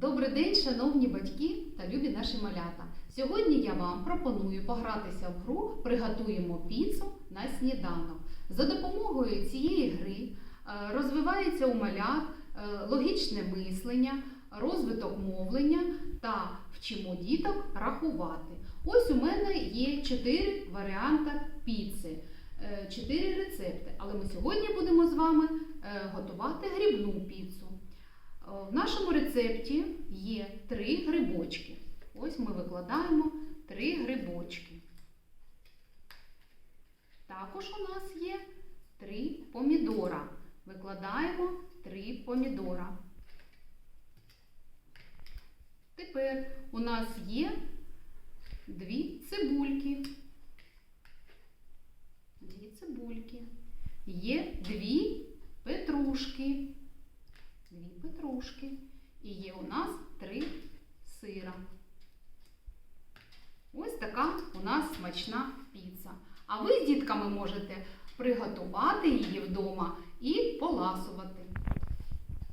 Добрий день, шановні батьки та любі наші малята. Сьогодні я вам пропоную погратися в гру Приготуємо піцу на сніданок. За допомогою цієї гри е, розвивається у малят е, логічне мислення, розвиток мовлення та вчимо діток рахувати. Ось у мене є чотири варіанти піци, е, чотири рецепти. Але ми сьогодні будемо з вами е, готувати грибну піцу. Е, В нашому рецепті є три грибочки. Ось ми викладаємо три грибочки. Також у нас є три помідора. Викладаємо три помідора. Тепер у нас є дві цибульки. Дві цибульки. Є дві петрушки. Петрушки. І є у нас три сира. Ось така у нас смачна піца. А ви з дітками можете приготувати її вдома і поласувати.